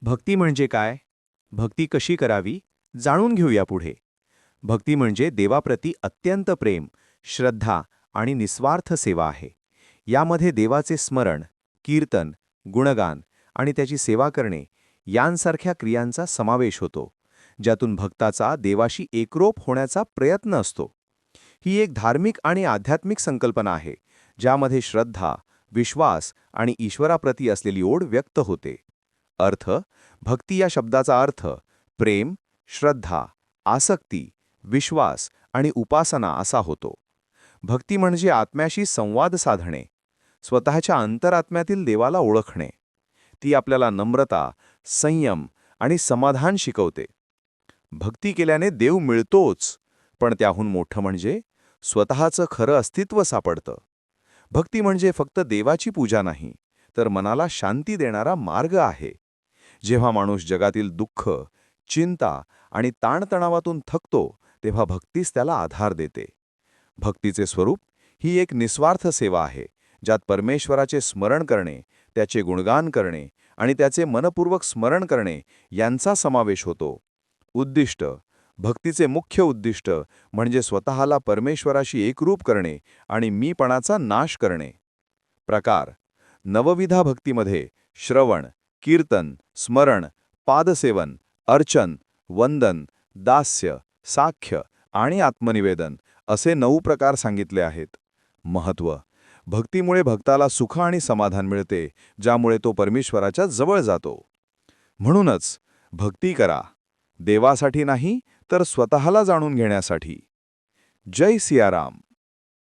भक्ती म्हणजे काय? भक्ती कशी करावी? जाणून घेऊया पुढे. भक्ती म्हणजे देवाप्रती अत्यंत प्रेम श्रद्धा आणि निस्वार्थ सेवा आहे. यामध्ये देवाचे स्मरण कीर्तन गुणगान आणि त्याची सेवा करणे यांसारख्या क्रियांचा समावेश होतो ज्यातून भक्ताचा देवाशी एकरोप होण्याचा प्रयत्न असतो. ही एक धार्मिक आणि आध्यात्मिक संकल्पना आहे ज्यामध्ये श्रद्धा विश्वास आणि ईश्वराप्रती असलेली ओढ व्यक्त होते. अर्थ भक्ती या शब्दाचा अर्थ प्रेम श्रद्धा आसक्ती विश्वास आणि उपासना असा होतो. भक्ती म्हणजे आत्म्याशी संवाद साधणे स्वतःच्या अंतरात्म्यातील देवाला ओळखणे. ती आपल्याला नम्रता संयम आणि समाधान शिकवते. भक्ती केल्याने देव मिळतोच पण त्याहून मोठं म्हणजे स्वतःचं खरं अस्तित्व सापडतं. भक्ती म्हणजे फक्त देवाची पूजा नाही तर मनाला शांती देणारा मार्ग आहे. जेव्हा माणूस जगातील दुःख चिंता आणि ताणतणावातून थकतो तेव्हा भक्तीस त्याला आधार देते. भक्तीचे स्वरूप ही एक निस्वार्थ सेवा आहे ज्यात परमेश्वराचे स्मरण करणे त्याचे गुणगान करणे आणि त्याचे मनपूर्वक स्मरण करणे यांचा समावेश होतो. उद्दिष्ट भक्तीचे मुख्य उद्दिष्ट म्हणजे स्वतःला परमेश्वराशी एकरूप करणे आणि मीपणाचा नाश करणे. प्रकार नवविधा भक्तीमध्ये श्रवण कीर्तन स्मरण पादसेवन अर्चन वंदन दास्य साख्य आणि आत्मनिवेदन असे नऊ प्रकार सांगितले आहेत. महत्त्व. भक्तीमुळे भक्ताला सुख आणि समाधान मिळते ज्यामुळे तो परमेश्वराच्या जवळ जातो. म्हणूनच भक्ती करा. देवासाठी नाही तर स्वतःला जाणून घेण्यासाठी. जय सियाराम.